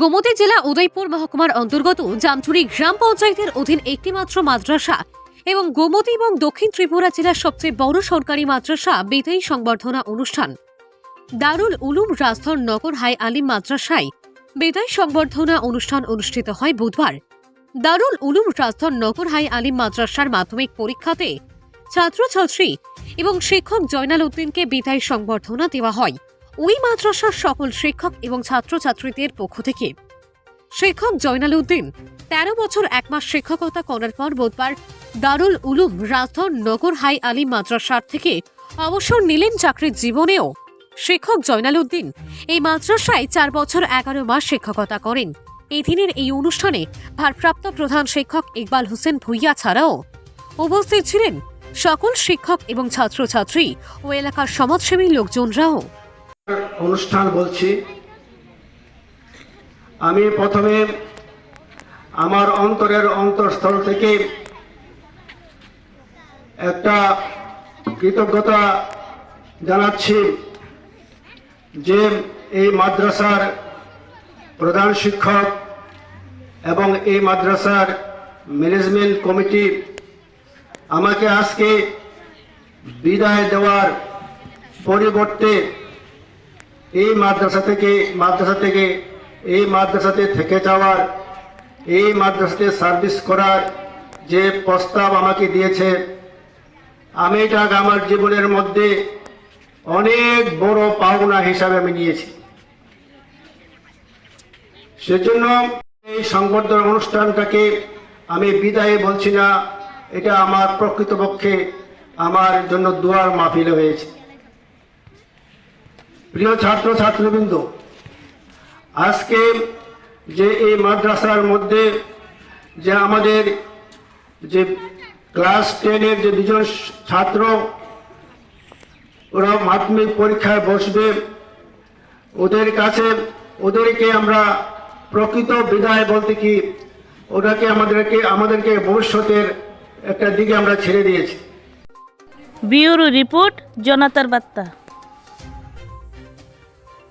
গোমতী জেলা উদয়পুর মহকুমার অন্তর্গত জামচুরি গ্রাম পঞ্চায়েতের অধীন একটিমাত্র মাদ্রাসা এবং গোমতী এবং দক্ষিণ ত্রিপুরা জেলার সবচেয়ে বড় সরকারি মাদ্রাসা বিদায়ী সংবর্ধনা অনুষ্ঠান। দারুল উলুম রাজধর নগর হাই আলিম মাদ্রাসায় বিদায় সংবর্ধনা অনুষ্ঠান অনুষ্ঠিত হয় বুধবার। দারুল উলুম রাজধর নগর হাই আলিম মাদ্রাসার মাধ্যমিক পরীক্ষাতে ছাত্রছাত্রী এবং শিক্ষক জয়নাল উদ্দিনকে বিদায় সংবর্ধনা দেওয়া হয়। ওই মাদ্রাসার সকল শিক্ষক এবং ছাত্রছাত্রীদের পক্ষ থেকে। শিক্ষক জয়নাল উদ্দিন, তেরো বছর এক মাস শিক্ষকতা করার পর বুধবার দারুল উলুম রাজধর নগর হাই আলী মাদ্রাসার থেকে অবসর নিলেন চাকরির জীবনেও। শিক্ষক জয়নাল উদ্দিন এই মাদ্রাসায় চার বছর এগারো মাস শিক্ষকতা করেন। এই দিনের এই অনুষ্ঠানে ভারপ্রাপ্ত প্রধান শিক্ষক ইকবাল হোসেন ভুইয়া ছাড়াও উপস্থিত ছিলেন সকল শিক্ষক এবং ছাত্রছাত্রী ও এলাকার সমাজসেবী লোকজনরাও। অনুষ্ঠান বলছি। আমি প্রথমে আমার অন্তরের অন্তরস্থল থেকে একটা কৃতজ্ঞতা জানাচ্ছি যে এই মাদ্রাসার প্রধান শিক্ষক এবং এই মাদ্রাসার ম্যানেজমেন্ট কমিটি আমাকে আজকে বিদায় দেওয়ার পরিবর্তে এই মাদ্রাসা থেকে মাদ্রাসা থেকে, এই মাদ্রাসাতে থেকে যাওয়ার, এই মাদ্রাসাতে সার্ভিস করার যে প্রস্তাব আমাকে দিয়েছে, আমি এটা আমার জীবনের মধ্যে অনেক বড় পাওনা হিসাবে আমি নিয়েছি। সেজন্য এই সংবর্ধনা অনুষ্ঠানটাকে আমি বিদায় বলছি না, এটা আমার প্রকৃতপক্ষে আমার জন্য দুয়ার মাহফিল হয়েছে। প্রিয় ছাত্র, ছাত্রবৃন্দ, আজকে যে এই মাদ্রাসার মধ্যে যে আমাদের যে ক্লাস টেনের যে দুজন ছাত্র ওরা মাধ্যমিক পরীক্ষায় বসবে। ওদের কাছে, ওদেরকে আমরা প্রকৃত বিদায় বলতে কি ওটাকে আমাদেরকে আমাদেরকে ভবিষ্যতের একটা দিকে আমরা ছেড়ে দিয়েছি। ব্যুরো রিপোর্ট, জনতার বার্তা